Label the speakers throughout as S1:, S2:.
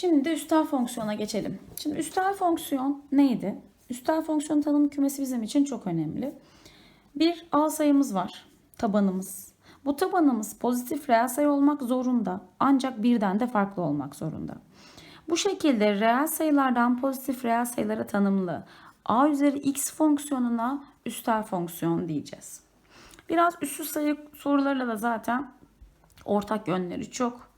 S1: Şimdi de üstel fonksiyona geçelim. Şimdi üstel fonksiyon neydi? Üstel fonksiyon tanım kümesi bizim için çok önemli. Bir A sayımız var. Tabanımız. Bu tabanımız pozitif reel sayı olmak zorunda. Ancak birden de farklı olmak zorunda. Bu şekilde reel sayılardan pozitif reel sayılara tanımlı a üzeri x fonksiyonuna üstel fonksiyon diyeceğiz. Biraz üssü sayı sorularıyla da zaten ortak yönleri çok.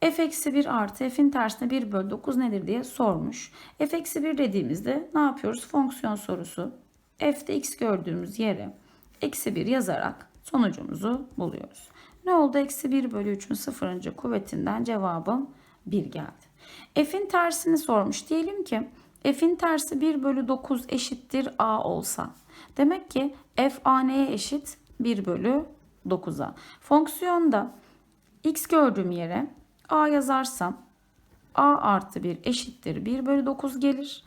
S1: F eksi 1 artı f'in tersine 1 bölü 9 nedir diye sormuş. f eksi 1 dediğimizde ne yapıyoruz? Fonksiyon sorusu. f'de x gördüğümüz yere eksi 1 yazarak sonucumuzu buluyoruz. Ne oldu? Eksi 1 bölü 3'ün sıfırıncı kuvvetinden cevabım 1 geldi. F'in tersini sormuş. Diyelim ki f'in tersi 1 bölü 9 eşittir a olsa. Demek ki f a neye eşit? 1 bölü 9'a. Fonksiyonda x gördüğüm yere a yazarsam a artı 1 eşittir 1 bölü 9 gelir.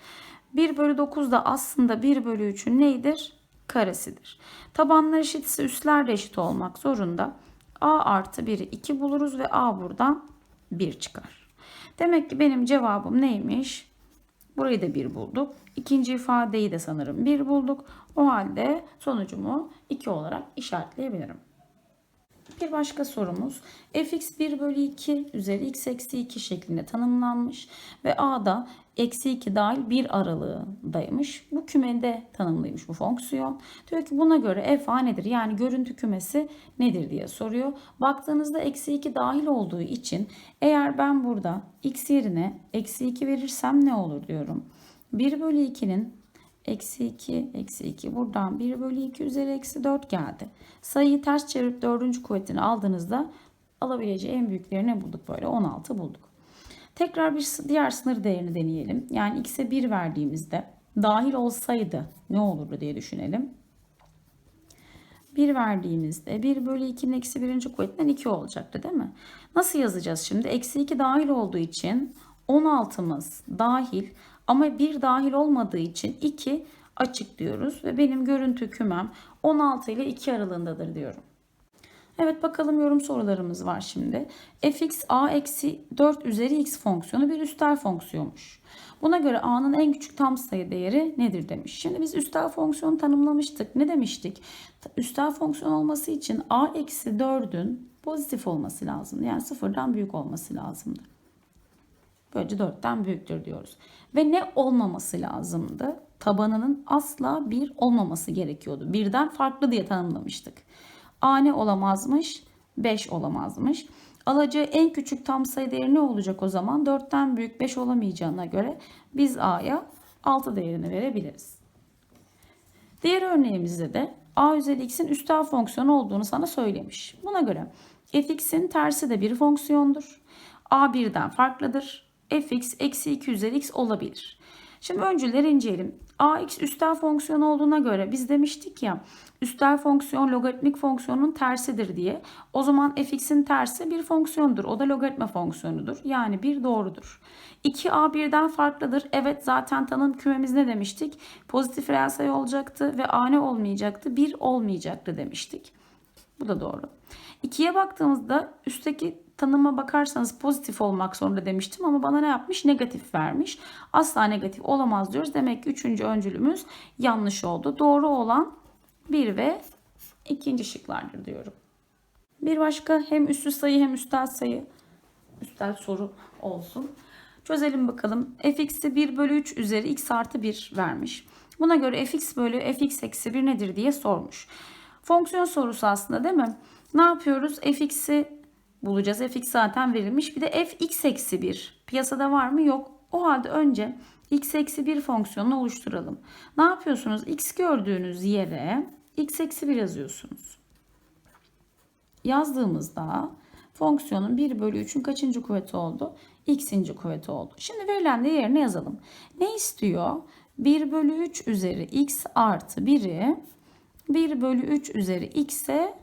S1: 1 bölü 9 da aslında 1 bölü 3'ün neydir? Karesidir. Tabanlar eşitse üstler de eşit olmak zorunda. a artı 1'i 2 buluruz ve a buradan 1 çıkar. Demek ki benim cevabım neymiş? Burayı da 1 bulduk. İkinci ifadeyi de sanırım 1 bulduk. O halde sonucumu 2 olarak işaretleyebilirim. Bir başka sorumuz fx 1 bölü 2 üzeri x eksi 2 şeklinde tanımlanmış ve a'da eksi 2 dahil bir aralığındaymış. Bu kümede tanımlıymış bu fonksiyon. Diyor ki buna göre f a nedir yani görüntü kümesi nedir diye soruyor. Baktığınızda eksi 2 dahil olduğu için eğer ben burada x yerine eksi 2 verirsem ne olur diyorum. 1 bölü 2'nin Eksi 2, eksi 2. Buradan 1 bölü 2 üzeri eksi 4 geldi. Sayıyı ters çevirip dördüncü kuvvetini aldığınızda alabileceği en büyüklerini bulduk böyle. 16 bulduk. Tekrar bir diğer sınır değerini deneyelim. Yani x'e 1 verdiğimizde dahil olsaydı ne olurdu diye düşünelim. 1 verdiğimizde 1 bölü 2'nin eksi birinci kuvvetinden 2 olacaktı değil mi? Nasıl yazacağız şimdi? Eksi 2 dahil olduğu için 16'mız dahil ama 1 dahil olmadığı için 2 açık diyoruz. Ve benim görüntü kümem 16 ile 2 aralığındadır diyorum. Evet bakalım yorum sorularımız var şimdi. fx a eksi 4 üzeri x fonksiyonu bir üstel fonksiyonmuş. Buna göre a'nın en küçük tam sayı değeri nedir demiş. Şimdi biz üstel fonksiyonu tanımlamıştık. Ne demiştik? Üstel fonksiyon olması için a eksi 4'ün pozitif olması lazım. Yani sıfırdan büyük olması lazımdı. Böylece 4'ten büyüktür diyoruz. Ve ne olmaması lazımdı? Tabanının asla 1 olmaması gerekiyordu. Birden farklı diye tanımlamıştık. A ne olamazmış? 5 olamazmış. Alacağı en küçük tam sayı değeri ne olacak o zaman? 4'ten büyük 5 olamayacağına göre biz A'ya 6 değerini verebiliriz. Diğer örneğimizde de A üzeri x'in üstel fonksiyonu olduğunu sana söylemiş. Buna göre fx'in tersi de bir fonksiyondur. A birden farklıdır fx eksi 2 üzeri x olabilir. Şimdi öncüleri inceleyelim. ax üstel fonksiyon olduğuna göre biz demiştik ya üstel fonksiyon logaritmik fonksiyonun tersidir diye. O zaman fx'in tersi bir fonksiyondur. O da logaritma fonksiyonudur. Yani bir doğrudur. 2a birden farklıdır. Evet zaten tanım kümemiz ne demiştik? Pozitif reel sayı olacaktı ve a ne olmayacaktı? 1 olmayacaktı demiştik. Bu da doğru. 2'ye baktığımızda üstteki tanıma bakarsanız pozitif olmak zorunda demiştim ama bana ne yapmış? Negatif vermiş. Asla negatif olamaz diyoruz. Demek ki üçüncü öncülümüz yanlış oldu. Doğru olan 1 ve ikinci şıklardır diyorum. Bir başka hem üstü sayı hem üstel sayı üstel soru olsun. Çözelim bakalım. fx'i 1 bölü 3 üzeri x artı 1 vermiş. Buna göre fx bölü fx eksi 1 nedir diye sormuş. Fonksiyon sorusu aslında değil mi? Ne yapıyoruz? fx'i bulacağız. fx zaten verilmiş. Bir de fx eksi 1. Piyasada var mı? Yok. O halde önce x eksi 1 fonksiyonunu oluşturalım. Ne yapıyorsunuz? x gördüğünüz yere x eksi 1 yazıyorsunuz. Yazdığımızda fonksiyonun 1 bölü 3'ün kaçıncı kuvveti oldu? x'inci kuvveti oldu. Şimdi verilen de yerine yazalım. Ne istiyor? 1 bölü 3 üzeri x artı 1'i 1 bölü 3 üzeri x'e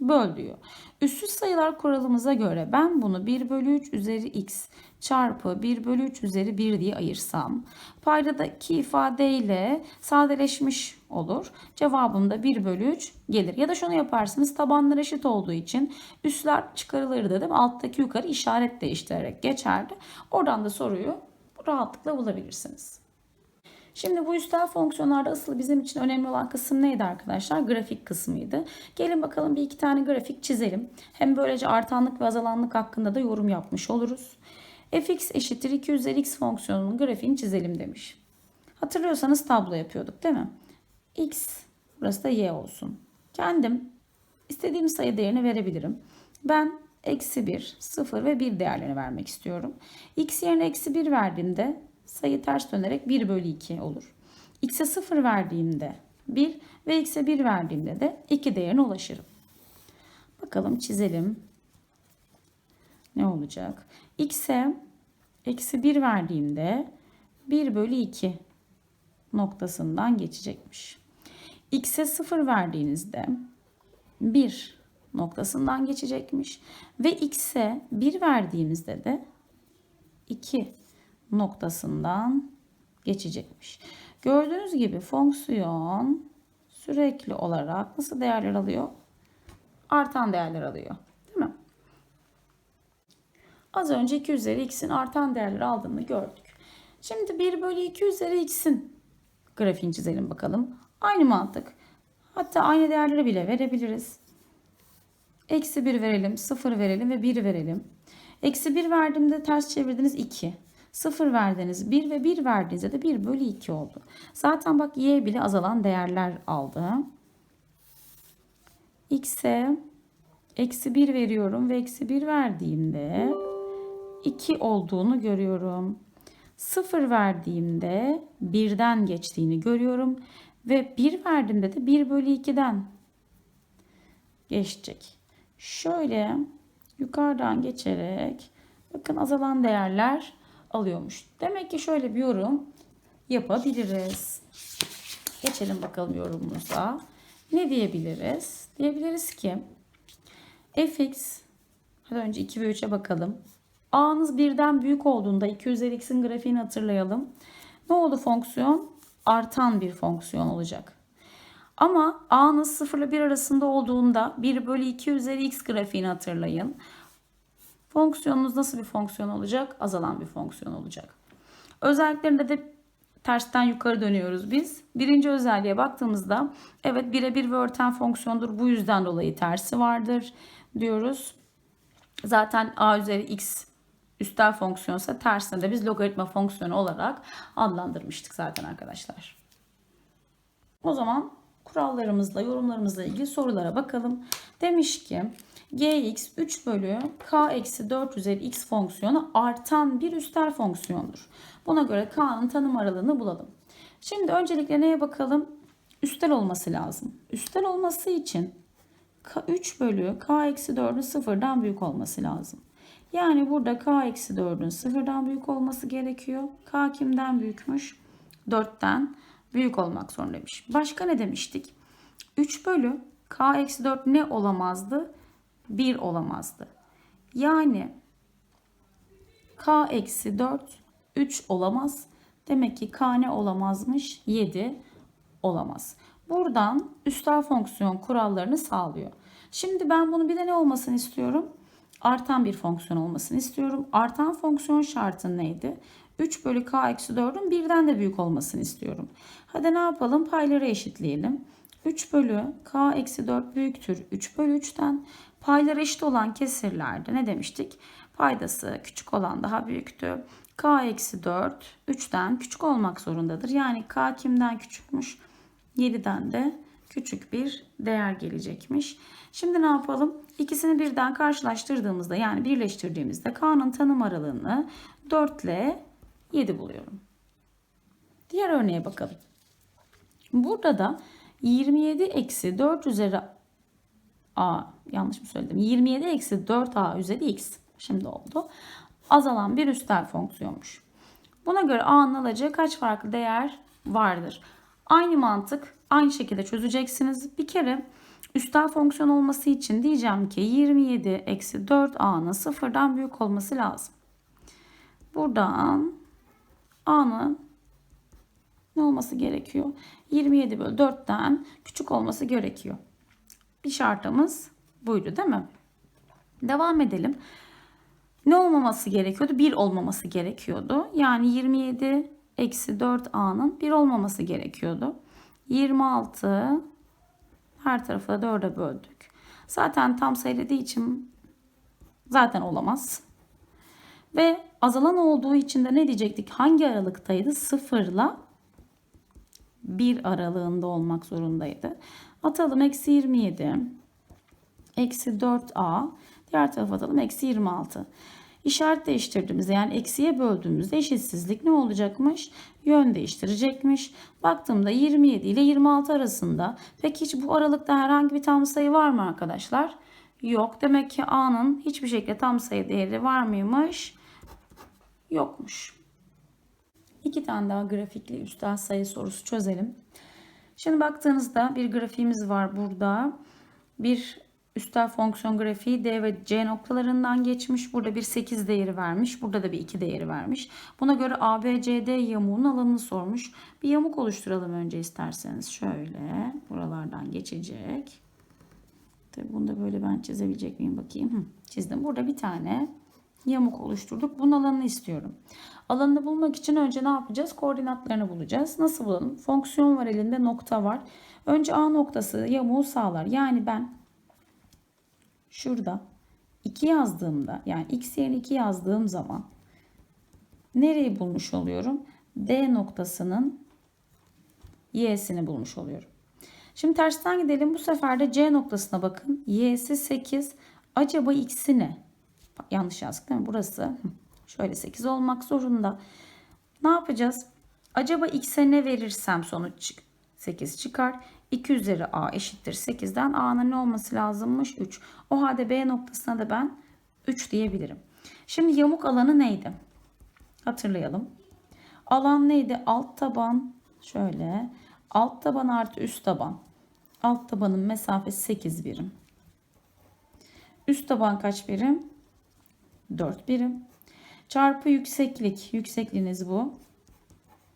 S1: böl diyor. Üssüz sayılar kuralımıza göre ben bunu 1 bölü 3 üzeri x çarpı 1 bölü 3 üzeri 1 diye ayırsam paydadaki ifadeyle sadeleşmiş olur. Cevabım da 1 bölü 3 gelir. Ya da şunu yaparsınız tabanlar eşit olduğu için üstler çıkarılırdı değil mi? Alttaki yukarı işaret değiştirerek geçerdi. Oradan da soruyu rahatlıkla bulabilirsiniz. Şimdi bu üstel fonksiyonlarda asıl bizim için önemli olan kısım neydi arkadaşlar? Grafik kısmıydı. Gelin bakalım bir iki tane grafik çizelim. Hem böylece artanlık ve azalanlık hakkında da yorum yapmış oluruz. fx eşittir 2 üzeri x fonksiyonunun grafiğini çizelim demiş. Hatırlıyorsanız tablo yapıyorduk değil mi? x burası da y olsun. Kendim istediğim sayı değerini verebilirim. Ben eksi 1, 0 ve 1 değerlerini vermek istiyorum. x yerine eksi 1 verdiğimde sayı ters dönerek 1 bölü 2 olur. x'e 0 verdiğimde 1 ve x'e 1 verdiğimde de 2 değerine ulaşırım. Bakalım çizelim. Ne olacak? x'e eksi 1 verdiğimde 1 bölü 2 noktasından geçecekmiş. x'e 0 verdiğinizde 1 noktasından geçecekmiş. Ve x'e 1 verdiğimizde de 2 noktasından geçecekmiş. Gördüğünüz gibi fonksiyon sürekli olarak nasıl değerler alıyor? Artan değerler alıyor. Değil mi? Az önce 2 üzeri x'in artan değerleri aldığını gördük. Şimdi 1 bölü 2 üzeri x'in grafiğini çizelim bakalım. Aynı mantık. Hatta aynı değerleri bile verebiliriz. Eksi 1 verelim, 0 verelim ve 1 verelim. Eksi 1 verdiğimde ters çevirdiniz 2. 0 verdiniz 1 ve 1 verdiğinizde de 1 bölü 2 oldu. Zaten bak y bile azalan değerler aldı. x'e eksi 1 veriyorum ve eksi 1 verdiğimde 2 olduğunu görüyorum. 0 verdiğimde 1'den geçtiğini görüyorum. Ve 1 verdiğimde de 1 bölü 2'den geçecek. Şöyle yukarıdan geçerek bakın azalan değerler alıyormuş. Demek ki şöyle bir yorum yapabiliriz. Geçelim bakalım yorumumuza. Ne diyebiliriz? Diyebiliriz ki fx hadi önce 2 ve 3'e bakalım. a'nız birden büyük olduğunda 2 üzeri x'in grafiğini hatırlayalım. Ne oldu fonksiyon? Artan bir fonksiyon olacak. Ama a'nız 0 ile 1 arasında olduğunda 1 bölü 2 üzeri x grafiğini hatırlayın. Fonksiyonunuz nasıl bir fonksiyon olacak? Azalan bir fonksiyon olacak. Özelliklerinde de tersten yukarı dönüyoruz biz. Birinci özelliğe baktığımızda evet birebir ve örten fonksiyondur. Bu yüzden dolayı tersi vardır diyoruz. Zaten a üzeri x üstel fonksiyonsa tersine de biz logaritma fonksiyonu olarak adlandırmıştık zaten arkadaşlar. O zaman kurallarımızla, yorumlarımızla ilgili sorulara bakalım. Demiş ki gx 3 bölü k eksi 4 üzeri x fonksiyonu artan bir üstel fonksiyondur. Buna göre k'nın tanım aralığını bulalım. Şimdi öncelikle neye bakalım? Üstel olması lazım. Üstel olması için 3 bölü k eksi 4'ün sıfırdan büyük olması lazım. Yani burada k eksi 4'ün sıfırdan büyük olması gerekiyor. k kimden büyükmüş? 4'ten büyük olmak zorundaymış. Başka ne demiştik? 3 bölü k eksi 4 ne olamazdı? 1 olamazdı. Yani k eksi 4 3 olamaz. Demek ki k ne olamazmış? 7 olamaz. Buradan üstel fonksiyon kurallarını sağlıyor. Şimdi ben bunu bir de ne olmasını istiyorum? Artan bir fonksiyon olmasını istiyorum. Artan fonksiyon şartı neydi? 3 bölü k eksi 4'ün birden de büyük olmasını istiyorum. Hadi ne yapalım? Payları eşitleyelim. 3 bölü k eksi 4 büyüktür 3 bölü 3'ten. Payları eşit olan kesirlerde ne demiştik? Paydası küçük olan daha büyüktü. k eksi 4 3'ten küçük olmak zorundadır. Yani k kimden küçükmüş? 7'den de küçük bir değer gelecekmiş. Şimdi ne yapalım? İkisini birden karşılaştırdığımızda yani birleştirdiğimizde k'nın tanım aralığını 4 ile 7 buluyorum. Diğer örneğe bakalım. Burada da 27 eksi 4 üzeri a yanlış mı söyledim? 27 eksi 4a üzeri x. Şimdi oldu. Azalan bir üstel fonksiyonmuş. Buna göre a'nın alacağı kaç farklı değer vardır? Aynı mantık aynı şekilde çözeceksiniz. Bir kere üstel fonksiyon olması için diyeceğim ki 27 eksi 4a'nın sıfırdan büyük olması lazım. Buradan a'nın ne olması gerekiyor? 27 bölü 4'ten küçük olması gerekiyor. Bir şartımız buydu değil mi? Devam edelim. Ne olmaması gerekiyordu? 1 olmaması gerekiyordu. Yani 27 eksi 4a'nın 1 olmaması gerekiyordu. 26 her tarafı da 4'e böldük. Zaten tam sayı dediği için zaten olamaz. Ve azalan olduğu için de ne diyecektik? Hangi aralıktaydı? 0 ile 1 aralığında olmak zorundaydı. Atalım eksi 27 eksi 4a diğer tarafa atalım eksi 26. İşaret değiştirdiğimizde yani eksiye böldüğümüzde eşitsizlik ne olacakmış? Yön değiştirecekmiş. Baktığımda 27 ile 26 arasında peki hiç bu aralıkta herhangi bir tam sayı var mı arkadaşlar? Yok. Demek ki a'nın hiçbir şekilde tam sayı değeri var mıymış? Yokmuş. İki tane daha grafikli üstel sayı sorusu çözelim. Şimdi baktığınızda bir grafiğimiz var burada. Bir üstel fonksiyon grafiği D ve C noktalarından geçmiş. Burada bir 8 değeri vermiş. Burada da bir 2 değeri vermiş. Buna göre ABCD yamuğunun alanını sormuş. Bir yamuk oluşturalım önce isterseniz. Şöyle buralardan geçecek. Tabii bunu da böyle ben çizebilecek miyim bakayım. Çizdim. Burada bir tane yamuk oluşturduk. Bunun alanını istiyorum. Alanını bulmak için önce ne yapacağız? Koordinatlarını bulacağız. Nasıl bulalım? Fonksiyon var elinde nokta var. Önce A noktası yamuğu sağlar. Yani ben şurada 2 yazdığımda yani x yerine 2 yazdığım zaman nereyi bulmuş oluyorum? D noktasının y'sini bulmuş oluyorum. Şimdi tersten gidelim. Bu sefer de C noktasına bakın. Y'si 8. Acaba x'i ne? Yanlış yazdık değil mi? Burası şöyle 8 olmak zorunda. Ne yapacağız? Acaba x'e ne verirsem sonuç 8 çıkar. 2 üzeri a eşittir 8'den a'nın ne olması lazımmış? 3. O halde b noktasına da ben 3 diyebilirim. Şimdi yamuk alanı neydi? Hatırlayalım. Alan neydi? Alt taban şöyle. Alt taban artı üst taban. Alt tabanın mesafesi 8 birim. Üst taban kaç birim? 4 birim. Çarpı yükseklik. Yüksekliğiniz bu.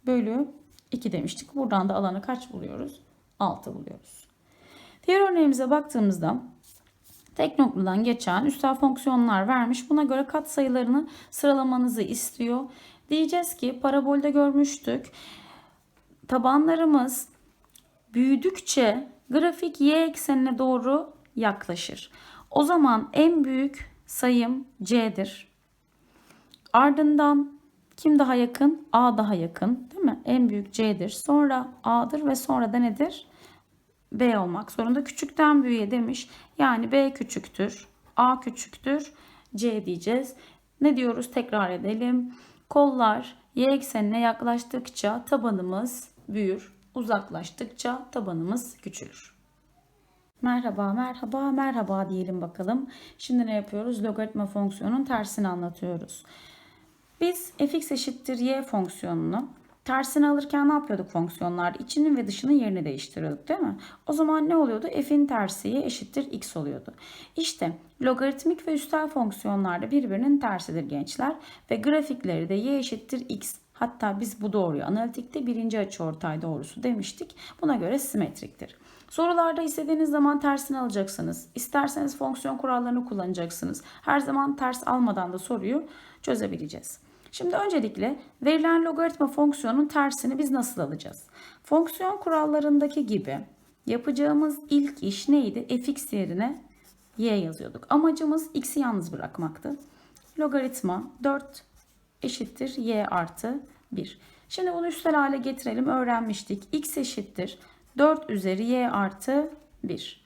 S1: Bölü 2 demiştik. Buradan da alanı kaç buluyoruz? 6 buluyoruz. Diğer örneğimize baktığımızda tek noktadan geçen üstel fonksiyonlar vermiş. Buna göre kat sayılarını sıralamanızı istiyor. Diyeceğiz ki parabolde görmüştük. Tabanlarımız büyüdükçe grafik y eksenine doğru yaklaşır. O zaman en büyük sayım c'dir. Ardından kim daha yakın? A daha yakın değil mi? En büyük C'dir. Sonra A'dır ve sonra da nedir? B olmak zorunda. Küçükten büyüğe demiş. Yani B küçüktür. A küçüktür. C diyeceğiz. Ne diyoruz? Tekrar edelim. Kollar y eksenine yaklaştıkça tabanımız büyür. Uzaklaştıkça tabanımız küçülür. Merhaba, merhaba, merhaba diyelim bakalım. Şimdi ne yapıyoruz? Logaritma fonksiyonun tersini anlatıyoruz. Biz fx eşittir y fonksiyonunu tersini alırken ne yapıyorduk fonksiyonlarda? İçinin ve dışının yerini değiştiriyorduk değil mi? O zaman ne oluyordu? f'in tersi y eşittir x oluyordu. İşte logaritmik ve üstel fonksiyonlarda birbirinin tersidir gençler. Ve grafikleri de y eşittir x. Hatta biz bu doğruyu analitikte birinci açıortay doğrusu demiştik. Buna göre simetriktir. Sorularda istediğiniz zaman tersini alacaksınız. İsterseniz fonksiyon kurallarını kullanacaksınız. Her zaman ters almadan da soruyu çözebileceğiz. Şimdi öncelikle verilen logaritma fonksiyonun tersini biz nasıl alacağız? Fonksiyon kurallarındaki gibi yapacağımız ilk iş neydi? fx yerine y yazıyorduk. Amacımız x'i yalnız bırakmaktı. Logaritma 4 eşittir y artı 1. Şimdi bunu üstel hale getirelim. Öğrenmiştik. x eşittir 4 üzeri y artı 1.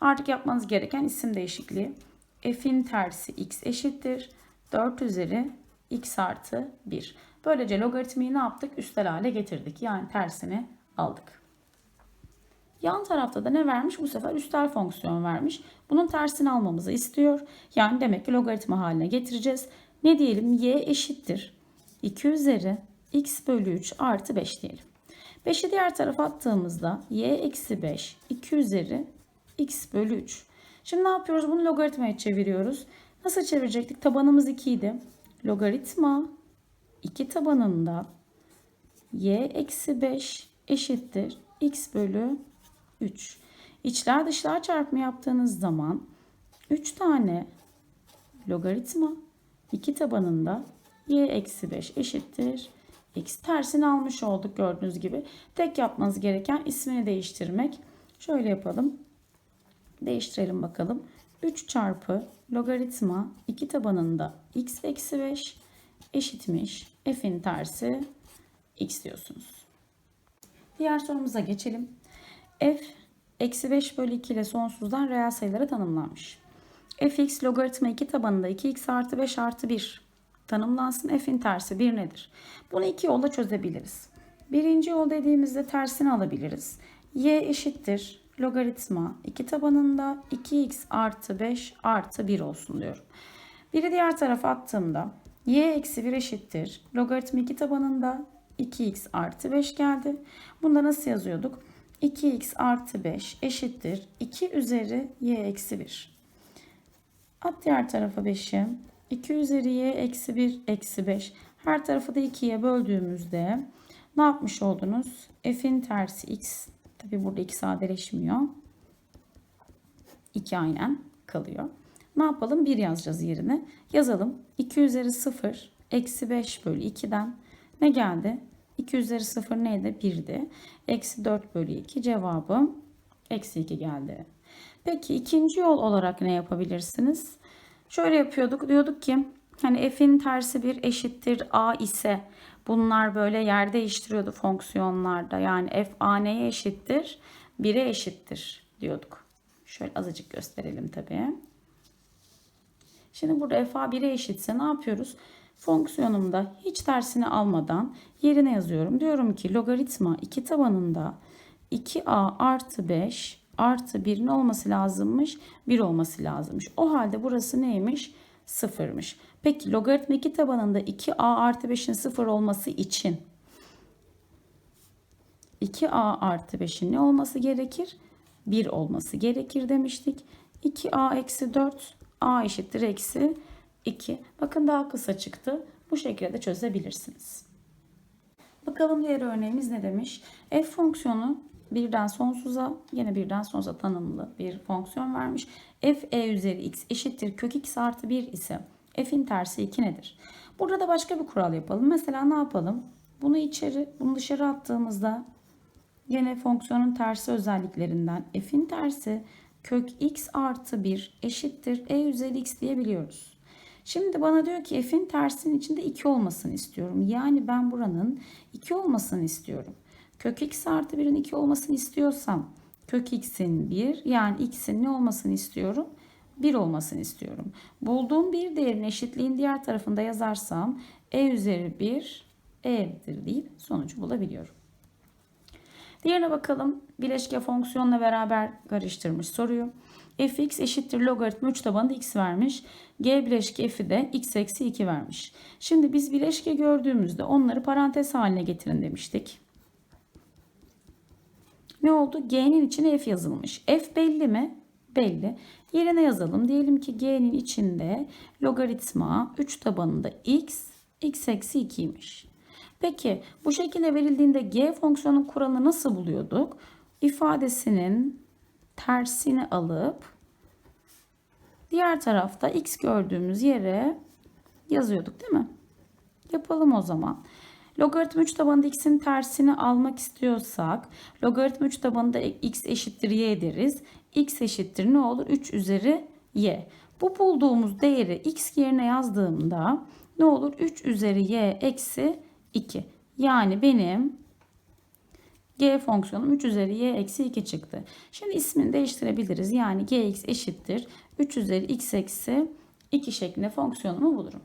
S1: Artık yapmanız gereken isim değişikliği. f'in tersi x eşittir 4 üzeri x artı 1. Böylece logaritmayı ne yaptık? Üstel hale getirdik. Yani tersini aldık. Yan tarafta da ne vermiş? Bu sefer üstel fonksiyon vermiş. Bunun tersini almamızı istiyor. Yani demek ki logaritma haline getireceğiz. Ne diyelim? y eşittir. 2 üzeri x bölü 3 artı 5 diyelim. 5'i diğer tarafa attığımızda y eksi 5 2 üzeri x bölü 3. Şimdi ne yapıyoruz? Bunu logaritmaya çeviriyoruz. Nasıl çevirecektik? Tabanımız 2 idi. Logaritma 2 tabanında y eksi 5 eşittir x bölü 3. İçler dışlar çarpımı yaptığınız zaman 3 tane logaritma 2 tabanında y eksi 5 eşittir x. Tersini almış olduk gördüğünüz gibi. Tek yapmanız gereken ismini değiştirmek. Şöyle yapalım. Değiştirelim bakalım. 3 çarpı logaritma 2 tabanında x eksi 5 eşitmiş. F'in tersi x diyorsunuz. Diğer sorumuza geçelim. F eksi 5 bölü 2 ile sonsuzdan reel sayılara tanımlanmış. fx logaritma 2 tabanında 2x artı 5 artı 1 tanımlansın. F'in tersi 1 nedir? Bunu iki yolla çözebiliriz. Birinci yol dediğimizde tersini alabiliriz. y eşittir logaritma 2 tabanında 2x artı 5 artı 1 olsun diyorum. Biri diğer tarafa attığımda y eksi 1 eşittir logaritma 2 tabanında 2x artı 5 geldi. Bunda nasıl yazıyorduk? 2x artı 5 eşittir 2 üzeri y eksi 1. At diğer tarafa 5'i. 2 üzeri y eksi 1 eksi 5. Her tarafı da 2'ye böldüğümüzde ne yapmış oldunuz? F'in tersi x. Tabi burada 2 sadeleşmiyor. 2 aynen kalıyor. Ne yapalım? 1 yazacağız yerine. Yazalım. 2 üzeri 0 eksi 5 bölü 2'den ne geldi? 2 üzeri 0 neydi? 1'di. Eksi 4 bölü 2 cevabım eksi 2 geldi. Peki ikinci yol olarak ne yapabilirsiniz? Şöyle yapıyorduk. Diyorduk ki hani f'in tersi bir eşittir a ise bunlar böyle yer değiştiriyordu fonksiyonlarda. Yani f a neye eşittir? 1'e eşittir diyorduk. Şöyle azıcık gösterelim tabii. Şimdi burada f a 1'e eşitse ne yapıyoruz? Fonksiyonumda hiç tersini almadan yerine yazıyorum. Diyorum ki logaritma 2 tabanında 2a artı 5 artı 1'in olması lazımmış. 1 olması lazımmış. O halde burası neymiş? 0'mış. Peki logaritma 2 tabanında 2a artı 5'in 0 olması için 2a artı 5'in ne olması gerekir? 1 olması gerekir demiştik. 2a eksi 4 a eşittir eksi 2. Bakın daha kısa çıktı. Bu şekilde de çözebilirsiniz. Bakalım diğer örneğimiz ne demiş? F fonksiyonu birden sonsuza yine birden sonsuza tanımlı bir fonksiyon vermiş. f e üzeri x eşittir kök x artı 1 ise f'in tersi 2 nedir? Burada da başka bir kural yapalım. Mesela ne yapalım? Bunu içeri, bunu dışarı attığımızda yine fonksiyonun tersi özelliklerinden f'in tersi kök x artı 1 eşittir e üzeri x diyebiliyoruz. Şimdi bana diyor ki f'in tersinin içinde 2 olmasını istiyorum. Yani ben buranın 2 olmasını istiyorum. Kök x artı 1'in 2 olmasını istiyorsam kök x'in 1 yani x'in ne olmasını istiyorum? 1 olmasını istiyorum. Bulduğum bir değerin eşitliğin diğer tarafında yazarsam e üzeri 1 e'dir deyip sonucu bulabiliyorum. Diğerine bakalım. Bileşke fonksiyonla beraber karıştırmış soruyu. fx eşittir logaritma 3 tabanında x vermiş. g bileşke f'i de x eksi 2 vermiş. Şimdi biz bileşke gördüğümüzde onları parantez haline getirin demiştik. Ne oldu? G'nin içine f yazılmış. F belli mi? Belli. Yerine yazalım. Diyelim ki G'nin içinde logaritma 3 tabanında x, x eksi 2'ymiş. Peki bu şekilde verildiğinde G fonksiyonun kuralını nasıl buluyorduk? İfadesinin tersini alıp diğer tarafta x gördüğümüz yere yazıyorduk değil mi? Yapalım o zaman. Logaritma 3 tabanında x'in tersini almak istiyorsak logaritma 3 tabanında x eşittir y deriz. x eşittir ne olur? 3 üzeri y. Bu bulduğumuz değeri x yerine yazdığımda ne olur? 3 üzeri y eksi 2. Yani benim g fonksiyonum 3 üzeri y eksi 2 çıktı. Şimdi ismini değiştirebiliriz. Yani gx eşittir 3 üzeri x eksi 2 şeklinde fonksiyonumu bulurum.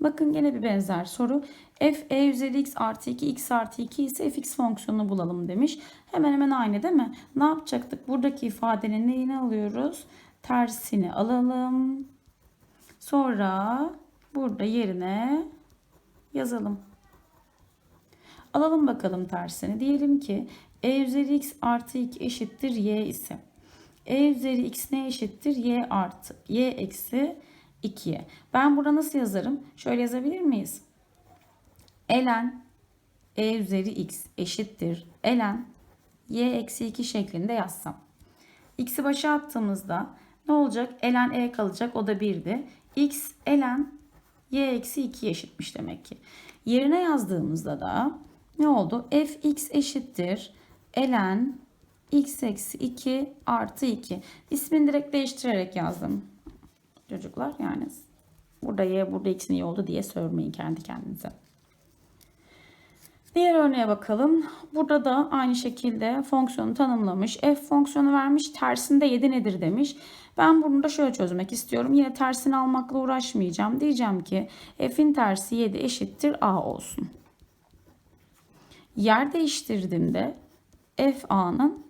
S1: Bakın gene bir benzer soru. f e üzeri x artı 2 x artı 2 ise fx fonksiyonunu bulalım demiş. Hemen hemen aynı değil mi? Ne yapacaktık? Buradaki ifadenin neyini alıyoruz? Tersini alalım. Sonra burada yerine yazalım. Alalım bakalım tersini. Diyelim ki e üzeri x artı 2 eşittir y ise e üzeri x ne eşittir? y artı y eksi 2'ye. Ben burada nasıl yazarım? Şöyle yazabilir miyiz? ln e üzeri x eşittir ln y eksi 2 şeklinde yazsam. x'i başa attığımızda ne olacak? ln e kalacak o da 1'di. x ln y eksi 2 eşitmiş demek ki. Yerine yazdığımızda da ne oldu? fx eşittir ln x eksi 2 artı 2. İsmini direkt değiştirerek yazdım. Çocuklar yani burada y burada x'in iyi oldu diye sormayın kendi kendinize. Diğer örneğe bakalım. Burada da aynı şekilde fonksiyonu tanımlamış. F fonksiyonu vermiş. Tersinde 7 nedir demiş. Ben bunu da şöyle çözmek istiyorum. Yine tersini almakla uğraşmayacağım. Diyeceğim ki f'in tersi 7 eşittir a olsun. Yer değiştirdiğimde f a'nın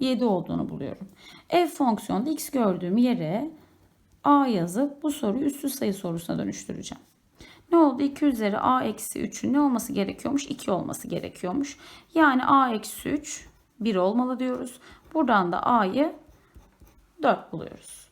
S1: 7 olduğunu buluyorum. F fonksiyonda x gördüğüm yere a yazıp bu soruyu üstü sayı sorusuna dönüştüreceğim. Ne oldu? 2 üzeri a eksi 3'ün ne olması gerekiyormuş? 2 olması gerekiyormuş. Yani a eksi 3 1 olmalı diyoruz. Buradan da a'yı 4 buluyoruz.